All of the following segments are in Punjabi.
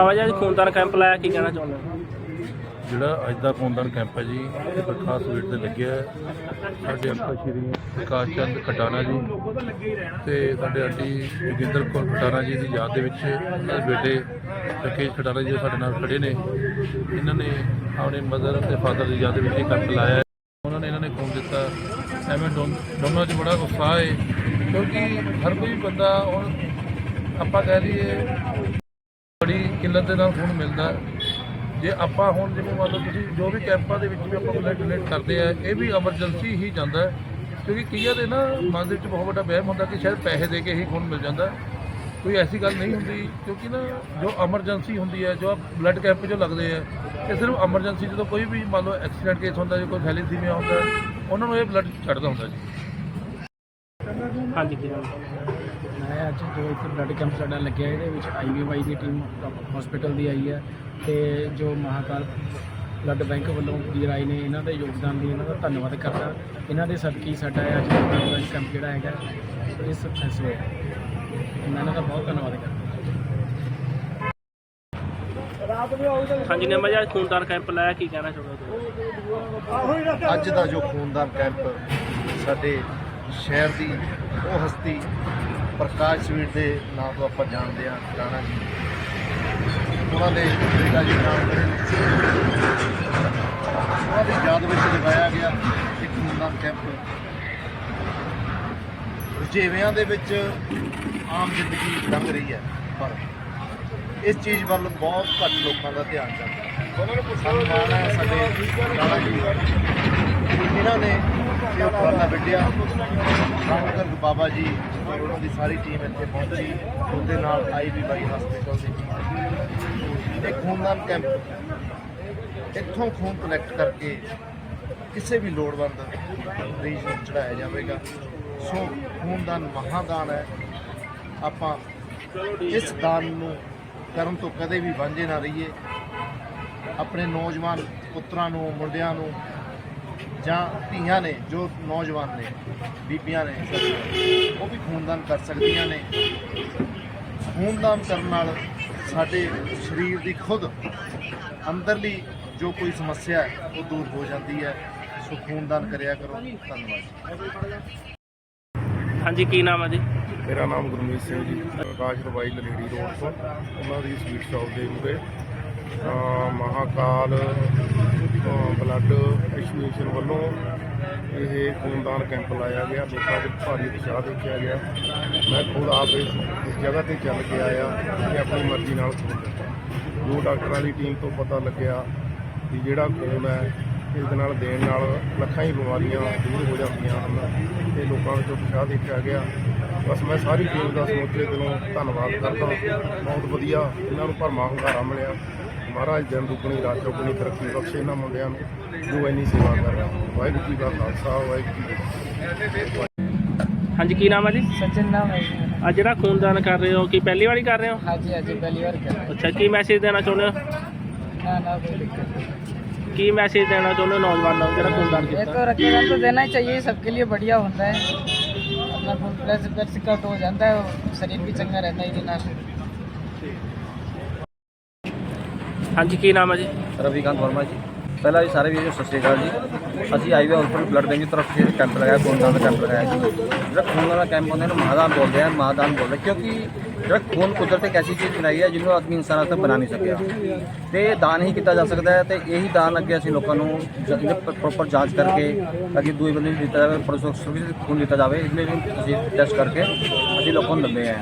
ਆਵਾਜ਼ ਅੱਜ ਖੂਨਦਾਨ ਕੈਂਪ ਲਾਇਆ, ਕੀ ਕਹਿਣਾ ਚਾਹੁੰਦੇ ਹੋ? ਜਿਹੜਾ ਅੱਜ ਦਾ ਖੂਨਦਾਨ ਕੈਂਪ ਹੈ ਜੀ, ਇਹ ਪ੍ਰਕਾਸ਼ ਸਵੀਟ ਤੇ ਲੱਗਿਆ ਹੈ। ਸਾਡੇ ਅੰਕਲ ਸ਼੍ਰੀ ਪ੍ਰਕਾਸ਼ ਚੰਦ ਖਟਾਣਾ ਜੀ ਤੇ ਸਾਡੇ ਆਂਟੀ ਜੋਗਿੰਦਰ ਕੌਰ ਖਟਾਣਾ ਜੀ ਦੀ ਯਾਦ ਦੇ ਵਿੱਚ ਉਹਨਾਂ ਦੇ ਬੇਟੇ ਰਕੇਸ਼ ਖਟਾਣਾ ਜੀ ਸਾਡੇ ਨਾਲ ਖੜੇ ਨੇ। ਇਹਨਾਂ ਨੇ ਆਪਣੇ ਮਦਰ ਅਤੇ ਫਾਦਰ ਦੀ ਯਾਦ ਦੇ ਵਿੱਚ ਇਹ ਕੈਂਪ ਲਾਇਆ ਹੈ। ਉਹਨਾਂ ਨੇ ਇਹਨਾਂ ਨੇ ਖੂਨ ਦਿੱਤਾ। ਐਵੇਂ ਦੋਨ- ਦੋਨੋਂ 'ਚ ਬੜਾ ਉਤਸ਼ਾਹ ਹੈ। ਕਿਉਂਕਿ ਹਰ ਕੋਈ ਬੰਦਾ ਹੁਣ ਆਪਾਂ ਕਹਿ ਲਈਏ ਕਿੱਲਤ ਦੇ ਨਾਲ ਖੂਨ ਮਿਲਦਾ ਜੇ ਆਪਾਂ ਹੁਣ ਜਿਵੇਂ ਮੰਨ ਲਓ ਤੁਸੀਂ ਜੋ ਵੀ ਕੈਂਪਾਂ ਦੇ ਵਿੱਚ ਵੀ ਆਪਾਂ ਬਲੱਡ ਡੋਨੇਟ ਕਰਦੇ ਆ, ਇਹ ਵੀ ਐਮਰਜੈਂਸੀ ਹੀ ਜਾਂਦਾ ਕਿਉਂਕਿ ਕਈਆਂ ਦੇ ਨਾ ਮਨ ਦੇ ਵਿੱਚ ਬਹੁਤ ਵੱਡਾ ਵਹਿਮ ਹੁੰਦਾ ਕਿ ਸ਼ਾਇਦ ਪੈਸੇ ਦੇ ਕੇ ਹੀ ਖੂਨ ਮਿਲ ਜਾਂਦਾ ਕੋਈ ਐਸੀ ਗੱਲ ਨਹੀਂ ਹੁੰਦੀ, ਕਿਉਂਕਿ ਨਾ ਜੋ ਐਮਰਜੈਂਸੀ ਹੁੰਦੀ ਹੈ, ਜੋ ਬਲੱਡ ਕੈਂਪ ਜੋ ਲੱਗਦੇ ਆ, ਇਹ ਸਿਰਫ ਐਮਰਜੈਂਸੀ ਜਦੋਂ ਕੋਈ ਵੀ ਮੰਨ ਲਓ ਐਕਸੀਡੈਂਟ ਕੇਸ ਹੁੰਦਾ, ਜਾਂ ਕੋਈ ਥੈਲੀਸੀਮੀਆ ਹੁੰਦਾ ਉਹਨਾਂ ਨੂੰ ਇਹ ਬਲੱਡ ਛੱਡਦਾ ਹੁੰਦਾ ਜੀ। ਹਾਂਜੀ ਕੀ ਮੈਂ ਅੱਜ ਜੋ ਇੱਕ ਬਲੱਡ ਕੈਂਪ ਸਾਡਾ ਲੱਗਿਆ ਇਹਦੇ ਵਿੱਚ ਆਈਵੀਵਾਈ ਦੀ ਟੀਮ ਹਸਪੀਟਲ ਦੀ ਆਈ ਹੈ ਤੇ ਜੋ ਮਹਾਕਾਲ ਬਲੱਡ ਬੈਂਕ ਵੱਲੋਂ ਵੀਰ ਆਏ ਨੇ ਇਹਨਾਂ ਦੇ ਯੋਗਦਾਨ ਲਈ ਇਹਨਾਂ ਦਾ ਧੰਨਵਾਦ ਕਰਦਾ। ਇਹਨਾਂ ਦੇ ਸਦਕੀ ਸਾਡਾ ਇਹ ਅੱਜ ਦਾ ਬਲੱਡ ਕੈਂਪ ਜਿਹੜਾ ਹੈਗਾ ਇਹ ਸਕਸੈਸ ਹੋਇਆ ਮੈਂ ਇਹਨਾਂ ਦਾ ਬਹੁਤ ਧੰਨਵਾਦ ਕਰਦਾ। ਹਾਂਜੀ ਨਿੰਮਾ ਜੀ ਅੱਜ ਖੂਨਦਾਨ ਕੈਂਪ ਲਾਇਆ ਕੀ ਕਹਿਣਾ ਚਾਹੁੰਦੇ ਹੋ ਅੱਜ ਦਾ ਜੋ ਖੂਨਦਾਨ ਕੈਂਪ ਸਾਡੇ ਸ਼ਹਿਰ ਦੀ ਉਹ ਹਸਤੀ ਪ੍ਰਕਾਸ਼ ਸਵੀਟ ਦੇ ਨਾਂ ਤੋਂ ਆਪਾਂ ਜਾਣਦੇ ਹਾਂ, ਰਾਣਾ ਜੀ। ਉਹਨਾਂ ਦੇ ਬੇਟਾ ਜੀ ਨਾਮ ਉਹਨਾਂ ਦੀ ਯਾਦ ਵਿੱਚ ਲਗਾਇਆ ਗਿਆ ਇੱਕ ਖੂਨਦਾਨ ਕੈਂਪ ਰੁਝੇਵਿਆਂ ਦੇ ਵਿੱਚ ਆਮ ਜ਼ਿੰਦਗੀ ਲੰਘ ਰਹੀ ਹੈ, ਪਰ ਇਸ ਚੀਜ਼ ਵੱਲ ਬਹੁਤ ਘੱਟ ਲੋਕਾਂ ਦਾ ਧਿਆਨ ਜਾਂਦਾ। ਹੈ ਸਾਨੂੰ ਮਾਣ ਹੈ, ਸਾਡੇ ਰਾਣਾ ਜੀ ਇਹਨਾਂ ਨੇ ਇਹ ਉਪਰਾਲਾ ਵਿੱਢਿਆ ਰਾਮਗਰਗ ਬਾਬਾ ਜੀ ਔਰ ਉਹਨਾਂ ਦੀ ਸਾਰੀ ਟੀਮ ਇੱਥੇ ਪਹੁੰਚੀ ਉਹਦੇ ਨਾਲ ਆਈਵੀਵਾਈ ਹਸਪੀਟਲ ਦੀ ਟੀਮ ਇਹ ਖੂਨਦਾਨ ਕੈਂਪ ਇੱਥੋਂ ਖੂਨ ਕਲੈਕਟ ਕਰਕੇ ਕਿਸੇ ਵੀ ਲੋੜਵੰਦ ਮਰੀਜ਼ ਨੂੰ ਚੜਾਇਆ ਜਾਵੇਗਾ। ਸੋ ਖੂਨਦਾਨ ਮਹਾਦਾਨ ਹੈ। ਆਪਾਂ ਇਸ ਦਾਨ ਨੂੰ ਕਰਨ ਤੋਂ ਕਦੇ ਵੀ ਵਾਂਝੇ ਨਾ ਰਹੀਏ। ਆਪਣੇ ਨੌਜਵਾਨ ਪੁੱਤਰਾਂ ਨੂੰ, ਮੁੰਡਿਆਂ ਨੂੰ ਜਾਂ ਧੀਆਂ ਨੇ ਜੋ ਨੌਜਵਾਨ ਨੇ ਬੀਬੀਆਂ ਨੇ ਉਹ ਵੀ ਖੂਨਦਾਨ ਕਰ ਸਕਦੀਆਂ ਨੇ। ਖੂਨਦਾਨ ਕਰਨ ਨਾਲ ਸਾਡੇ ਸਰੀਰ ਦੀ ਖੁਦ ਅੰਦਰਲੀ ਜੋ ਕੋਈ ਸਮੱਸਿਆ ਹੈ ਉਹ ਦੂਰ ਹੋ ਜਾਂਦੀ ਹੈ। ਸੋ ਖੂਨਦਾਨ ਕਰਿਆ ਕਰੋ। ਧੰਨਵਾਦ ਹਾਂਜੀ ਕੀ ਨਾਮ ਹੈ ਜੀ? ਮੇਰਾ ਨਾਮ ਗੁਰਮੀਤ ਸਿੰਘ ਜੀ। ਆਕਾਸ਼ ਰਵਾਈ ਲਰੇੜੀ ਰੋਡ ਤੋਂ। ਉਹਨਾਂ ਦੀ ਸਵੀਟ ਸ਼ਾਪ ਦੇ ਅਹ ਮਹਾਕਾਲ ਬਲੱਡ ਐਸੋਸੀਏਸ਼ਨ ਵੱਲੋਂ ਇਹ ਖੂਨਦਾਨ ਕੈਂਪ ਲਾਇਆ ਗਿਆ। ਲੋਕਾਂ ਵਿੱਚ ਭਾਰੀ ਉਤਸ਼ਾਹ ਦੇਖਿਆ ਗਿਆ। ਮੈਂ ਖੁਦ ਆਪ ਇਸ ਜਗ੍ਹਾ ਤੇ ਚੱਲ ਕੇ ਆਇਆ ਕਿ ਆਪਣੀ ਮਰਜ਼ੀ ਨਾਲ ਖੂਨ ਜੋ ਡਾਕਟਰਾਂ ਦੀ ਟੀਮ ਤੋਂ ਪਤਾ ਲੱਗਿਆ ਕਿ ਜਿਹੜਾ ਖੂਨ ਹੈ, ਇਸ ਦੇ ਨਾਲ ਦੇਣ ਨਾਲ ਲੱਖਾਂ ਹੀ ਬਿਮਾਰੀਆਂ ਦੂਰ ਹੋ ਜਾਂਦੀਆਂ ਹਨ ਤੇ ਲੋਕਾਂ ਵਿੱਚ ਉਤਸ਼ਾਹ ਦੇਖਿਆ ਗਿਆ। ਬਸ ਮੈਂ ਸਾਰੀ ਟੀਮ ਦਾ ਸਮੁੱਚੇ ਦਿਲੋਂ ਧੰਨਵਾਦ ਕਰਦਾ। ਬਹੁਤ ਵਧੀਆ ਇਹਨਾਂ ਨੂੰ ਭਰਮਾ ਹੁੰਗਾਰਾ ਮਿਲਿਆ। ਮਹਾਰਾਜ ਦਿਨ ਦੁੱਗਣੀ ਰਾਤ ਚੌਗਣੀ ਤਰੱਕੀ ਬਖਸ਼ੇ ਇਹਨਾਂ ਮੁੰਡਿਆਂ ਨੂੰ ਜੋ ਇੰਨੀ ਸੇਵਾ ਕਰ ਰਹੇ ਹਨ। ਵਾਹਿਗੁਰੂ ਜੀ ਕਾ ਖਾਲਸਾ ਵਾਹਿਗੁਰੂ ਜੀ ਕੀ ਫਤਿਹ ਹਾਂਜੀ ਕੀ ਨਾਮ ਹੈ ਜੀ ਸਚਿਨ ਨਾਮ ਹੈ ਜੀ ਮੇਰਾ। ਅੱਜ ਜਿਹੜਾ ਖੂਨਦਾਨ ਕਰ ਰਹੇ ਹੋ ਕੀ ਪਹਿਲੀ ਵਾਰੀ ਕਰ ਰਹੇ ਹੋ ਹਾਂਜੀ ਅੱਜ ਪਹਿਲੀ ਵਾਰ ਕਰ ਰਿਹਾ ਅੱਛਾ ਕੀ ਮੈਸੇਜ ਦੇਣਾ ਚਾਹੁੰਦੇ ਹੋ ਨਾ ਨਾ कोई दिक्कत नहीं ਕੀ ਮੈਸੇਜ ਦੇਣਾ ਚਾਹੁੰਦੇ ਹੋ ਨੌਜਵਾਨਾਂ ਨੂੰ ਜਿਹੜਾ ਖੂਨਦਾਨ ये ਕੀਤਾ तो रक्तदान तो देना ही चाहिए सबके लिए बढ़िया होता है अपना खून प्लस प्लस कट हो जाता है शरीर भी चंगा रहता है इधर ਹਾਂਜੀ, ਕੀ ਨਾਮ ਹੈ ਜੀ? ਰਵੀਕਾਂਤ ਵਰਮਾ ਜੀ। ਪਹਿਲਾਂ ਜੀ ਸਾਰੇ ਵੀਰ ਸਤਿ ਸ਼੍ਰੀ ਅਕਾਲ ਜੀ। ਅਸੀਂ ਆਈਵੇ ਹਸਪੀਟਲ ਬਲੱਡ ਬੈਂਕ ਦੀ ਤਰਫ से ਕੈਂਪ ਲਗਾਇਆ, ਖੂਨਦਾਨ ਦਾ ਕੈਂਪ ਲਗਾਇਆ ਜੀ। ਜਿਹੜਾ ਖੂਨ ਦਾ ਕੈਂਪ ਹੁੰਦਾ ਇਹਨੂੰ ਮਹਾਦਾਨ ਬੋਲਦੇ ਆ, ਮਹਾਦਾਨ ਬੋਲਦੇ ਕਿਉਂਕਿ ਜਿਹੜਾ ਖੂਨ ਕੁਦਰਤ ਇੱਕ ਐਸੀ ਚੀਜ਼ ਬਣਾਈ ਹੈ, ਜਿਹਨੂੰ ਆਦਮੀ ਇਨਸਾਨ ਤੱਕ ਬਣਾ ਨਹੀਂ ਸਕਿਆ। ਤੇ ਇਹ ਦਾਨ ਹੀ ਕੀਤਾ ਜਾ ਸਕਦਾ ਹੈ, ਤੇ ਇਹੀ ਦਾਨ ਅੱਗੇ ਅਸੀਂ ਲੋਕਾਂ ਨੂੰ ਪ੍ਰੋਪਰ ਜਾਂਚ ਕਰਕੇ, ਤਾਂ ਕਿ ਦੂਏ ਬੰਦੇ ਨੂੰ ਦਿੱਤਾ ਜਾਵੇ ਪਰਸੋਂ ਖੂਨ ਦਿੱਤਾ ਜਾਵੇ ਇਸ ਲਈ ਵੀ ਅਸੀਂ ਟੈਸਟ ਕਰਕੇ ਅਸੀਂ ਲੋਕਾਂ ਨੂੰ ਦਿੰਦੇ ਹਾਂ।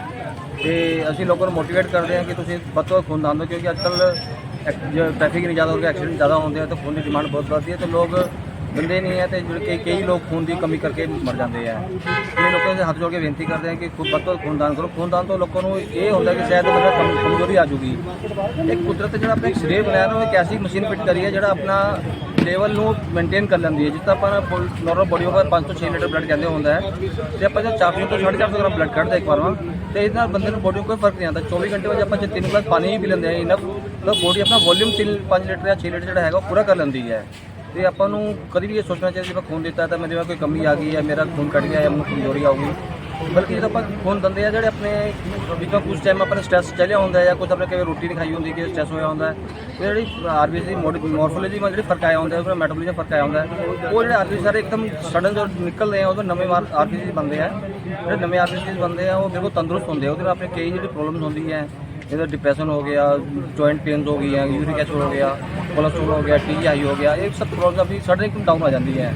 ਤੇ ਅਸੀਂ ਲੋਕਾਂ ਨੂੰ ਮੋਟੀਵੇਟ ਕਰਦੇ ਹਾਂ ਕਿ ਤੁਸੀਂ ਵੱਧ ਤੋਂ ਵੱਧ ਖੂਨ ਦਾਨ ਦਿਓ, ਕਿਉਂਕਿ ਅੱਜ ਕੱਲ੍ਹ ਐਕ- ਜੋ ਟ੍ਰੈਫਿਕ ਨਹੀਂ ਜ਼ਿਆਦਾ ਹੋ ਗਿਆ ਐਕਸੀਡੈਂਟ ਜ਼ਿਆਦਾ ਹੁੰਦੇ ਆ, ਤਾਂ ਖੂਨ ਦੀ ਡਿਮਾਂਡ ਬਹੁਤ ਵੱਧਦੀ ਹੈ, ਤੇ ਲੋਕ ਦਿੰਦੇ ਨਹੀਂ ਹੈ ਤੇ ਜਿਹੜੇ ਕਈ ਕਈ ਲੋਕ ਖੂਨ ਦੀ ਕਮੀ ਕਰਕੇ ਮਰ ਜਾਂਦੇ ਆ। ਇਹ ਲੋਕਾਂ ਦੇ ਹੱਥ ਜੋੜ ਕੇ ਬੇਨਤੀ ਕਰਦੇ ਆ ਕਿ ਖੁਦ ਵੱਧ ਤੋਂ ਵੱਧ ਖੂਨਦਾਨ ਕਰੋ। ਖੂਨਦਾਨ ਤੋਂ ਲੋਕਾਂ ਨੂੰ ਇਹ ਹੁੰਦਾ ਕਿ ਸ਼ਾਇਦ ਮੇਰਾ ਕਮ- ਕਮਜ਼ੋਰੀ ਆ ਜੂਗੀ ਇੱਕ ਕੁਦਰਤ ਜਿਹੜਾ ਆਪਣੇ ਸਰੀਰ ਬਣਾਇਆ ਨਾ ਉਹ ਇੱਕ ਐਸੀ ਮਸ਼ੀਨ ਫਿੱਟ ਕਰੀ ਹੈ, ਜਿਹੜਾ ਆਪਣਾ ਲੈਵਲ ਨੂੰ ਮੇਨਟੇਨ ਕਰ ਲੈਂਦੀ ਹੈ। ਜਿਸ ਤਰ੍ਹਾਂ ਆਪਾਂ ਨੋਰਮਲ ਬੋਡੀ ਉੱਪਰ 5 ਤੋਂ 6 ਲੀਟਰ ਬਲੱਡ ਕਹਿੰਦੇ ਹੁੰਦਾ ਹੈ। ਤੇ ਆਪਾਂ ਜੇ 400 ਤੋਂ 450 ਗ੍ਰਾਮ ਬਲੱਡ ਕੱਢਦੇ ਇੱਕ ਵਾਰ ਵਾਂ ਤੇ ਇਹਦੇ ਨਾਲ ਬੰਦੇ ਨੂੰ ਬੋਡੀ ਨੂੰ ਕੋਈ ਫ਼ਰਕ ਨਹੀਂ ਆਉਂਦਾ। 24 ਘੰਟੇ ਵਿੱਚ ਆਪਾਂ ਜੇ 3 ਗਲਾਸ ਪਾਣੀ ਹੀ ਪੀ ਲੈਂਦੇ ਆ ਇਨਫ ਮਤਲਬ ਬੋਡੀ ਆਪਣਾ ਵੋਲਿਊਮ 3 5 ਲੀਟਰ ਜਾਂ 6 ਲੀਟਰ ਜਿਹੜਾ ਹੈਗਾ ਉਹ ਪੂਰਾ ਕਰ ਲੈਂਦੀ ਹੈ। ਤੇ ਆਪਾਂ ਨੂੰ ਕਦੀ ਵੀ ਇਹ ਸੋਚਣਾ ਚਾਹੀਦਾ ਜੇ ਮੈਂ ਖੂਨ ਦਿੱਤਾ ਤਾਂ ਮੇਰੇ ਵਿੱਚ ਕੋਈ ਕਮੀ ਆ ਗਈ ਹੈ ਮੇਰਾ ਖੂਨ ਕੱਟ ਗਿਆ ਜਾਂ ਮੈਨੂੰ ਕਮਜ਼ੋਰੀ ਆਊਗੀ ਬਲਕਿ ਜਦੋਂ ਆਪਾਂ ਖੂਨ ਦਿੰਦੇ ਆ ਜਿਹੜੇ ਆਪਣੇ ਵਿੱਚੋਂ ਕੁਝ ਟਾਈਮ ਆਪਣੇ ਸਟ੍ਰੈਸ ਚੱਲਿਆ ਹੁੰਦਾ ਜਾਂ ਕੁਝ ਆਪਣੇ ਕਈ ਰੋਟੀ ਨਹੀਂ ਖਾਈ ਹੁੰਦੀ ਕਿ ਸਟ੍ਰੈਸ ਹੋਇਆ ਹੁੰਦਾ ਹੈ ਇਹ ਜਿਹੜੀ ਆਰਬੀਸੀ ਦੀ ਮੋਰਫੋਲੋਜੀ ਵਿੱਚ ਜਿਹੜੀ ਫ਼ਰਕ ਆਇਆ ਹੁੰਦਾ ਹੈ ਉਹਦਾ ਮੈਟਾਬੋਲਿਜ਼ਮ ਫ਼ਰਕ ਆਇਆ ਹੁੰਦਾ। ਉਹ ਜਿਹੜੇ ਆਰਬੀਸੀ ਸਾਰੇ ਇੱਕਦਮ ਸਡਨ ਜੋ ਨਿਕਲਦੇ ਆ ਉਹਦੇ ਨਵੇਂ ਆਰਬੀਸੀ ਬੰਦੇ ਆ। ਜਿਹੜੇ ਨਵੇਂ ਆਰਬੀਸੀ ਬੰਦੇ ਆ, ਉਹ ਬਿਲਕੁਲ ਤੰਦਰੁਸਤ ਹੁੰਦੇ ਆ, ਉਹਦੇ ਨਾਲ ਆਪਣੇ ਕਈ ਜਿਹੜੀ ਪ੍ਰੋਬਲਮਸ ਹੁੰਦੀ ਹੈ ਇਹਦਾ ਡਿਪਰੈਸ਼ਨ ਹੋ ਗਿਆ ਜੁਆਇੰਟ ਪੇਨਸ ਹੋ ਗਈਆਂ ਯੂਰਿਕ ਐਸਿਡ ਹੋ ਗਿਆ ਕੋਲੇਸਟ੍ਰੋਲ ਹੋ ਗਿਆ ਟੀਆਈ ਹੋ ਗਿਆ ਇਹ ਸਭ ਪ੍ਰੋਬਲਮ ਆਪਣੀ ਸਡਨ ਇੱਕਦਮ ਡਾਊਨ ਆ ਜਾਂਦੀ ਹੈ।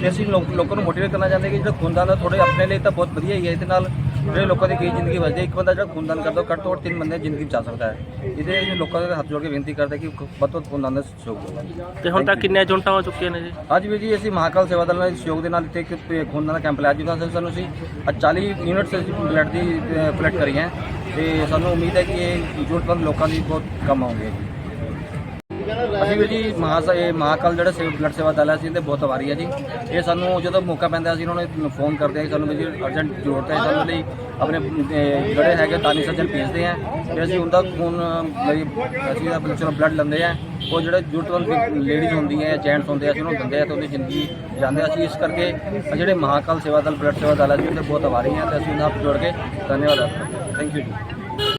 ਤੇ ਅਸੀਂ ਲੋਕ- ਨੂੰ ਮੋਟੀਵੇਟ ਕਰਨਾ ਚਾਹੁੰਦੇ ਕਿ ਜਿਹੜਾ ਖੂਨਦਾਨ ਦਾ ਥੋੜੇ ਆਪਣੇ ਲਈ ਤਾਂ ਬਹੁਤ ਵਧੀਆ ਹੀ ਹੈ ਇਹਦੇ ਨਾਲ ਜਿਹੜੇ ਲੋਕਾਂ ਦੀ ਕਈ ਜ਼ਿੰਦਗੀ ਬਚਦੀ ਇੱਕ ਬੰਦਾ ਜਿਹੜਾ ਖੂਨਦਾਨ ਕਰਦਾ ਉਹ ਘੱਟ ਤੋਂ ਘੱਟ ਤਿੰਨ ਬੰਦੇ ਦੀ ਜ਼ਿੰਦਗੀ ਬਚਾ ਸਕਦਾ ਹੈ। ਇਹਦੇ ਲਈ ਲੋਕਾਂ ਦੇ ਹੱਥ ਜੋੜ ਕੇ ਬੇਨਤੀ ਕਰਦੇ ਕਿ ਵੱਧ ਤੋਂ ਵੱਧ ਖੂਨਦਾਨ ਦਾ ਸਹਿਯੋਗ ਦਿਓ ਤੇ ਹੁਣ ਤੱਕ ਕਿੰਨੇ ਜੁਨਟਾਂ ਹੋ ਚੁੱਕੀਆਂ ਨੇ ਜੀ? ਅੱਜ ਵੀ ਜੀ ਅਸੀਂ ਮਹਾਕਾਲ ਸੇਵਾ ਦਲ ਨਾਲ ਸਹਿਯੋਗ ਦੇ ਨਾਲ ਇੱਥੇ ਇੱਕ ਖੂਨਦਾਨ ਦਾ ਕੈਂਪ ਲਾਇਆ ਜਿਹਦਾ ਸਾਨੂੰ ਅਸੀਂ ਅੱਜ 40 ਯੂਨਿਟਸ ਬਲੱਡ ਦੀ ਕਲੈਕਟ ਕਰੀ ਹੈ ਤੇ ਸਾਨੂੰ ਉਮੀਦ ਹੈ ਕਿ ਇਹ ਜ਼ਰੂਰਤਮੰਦ ਲੋਕਾਂ ਲਈ ਬਹੁਤ ਕੰਮ ਆਉਂਗੇ ਜੀ ਅਸੀਂ ਵੀ ਜੀ ਮਹਾ ਇਹ ਮਹਾਕਾਲ ਜਿਹੜਾ ਸੇਵ ਬਲੱਡ ਸੇਵਾ ਦਲ ਹੈ ਅਸੀਂ ਇਹਦੇ ਬਹੁਤ ਆਭਾਰੀ ਹੈ ਜੀ। ਇਹ ਸਾਨੂੰ ਜਦੋਂ ਮੌਕਾ ਪੈਂਦਾ ਅਸੀਂ ਉਹਨਾਂ ਨੂੰ ਫੋਨ ਕਰਦੇ ਹਾਂ ਸਾਨੂੰ ਵੀ ਜੀ ਅਰਜੈਂਟ ਜ਼ਰੂਰਤ ਹੈ ਸਾਨੂੰ ਲਈ ਆਪਣੇ ਅਹ, ਜਿਹੜੇ ਹੈਗੇ ਤਾਨੀ ਸੱਜਣ ਭੇਜਦੇ ਆ ਤੇ ਅਸੀਂ ਉਹਦਾ ਖੂਨ ਲਈ ਅਸੀਂ ਦਾ ਚਲੋ ਬਲੱਡ ਲੈਂਦੇ ਆ। ਉਹ ਜਿਹੜੇ ਜ਼ਰੂਰਤਮੰਦ ਲੇਡੀਜ਼ ਹੁੰਦੀਆਂ ਹੈ ਜੈਂਟਸ ਹੁੰਦੇ ਆ ਅਸੀਂ ਉਹਨੂੰ ਦਿੰਦੇ ਆ ਤੇ ਉਹਦੀ ਜ਼ਿੰਦਗੀ ਜਾਂਦੇ ਆ। ਅਸੀਂ ਇਸ ਕਰਕੇ ਆਹ ਜਿਹੜੇ ਮਹਾਕਾਲ ਸੇਵਾ ਦਲ ਬਲੱਡ ਸੇਵਾ ਦਲ ਹੈ ਜੀ ਉਹਦੇ ਬਹੁਤ ਆਭਾਰੀ ਹੈ ਤੇ ਅਸੀਂ ਉਹਨਾਂ ਨਾਲ ਜੁੜ ਕੇ ਧੰਨਵਾਦ ਥੈਂਕ ਯੂ ਜੀ।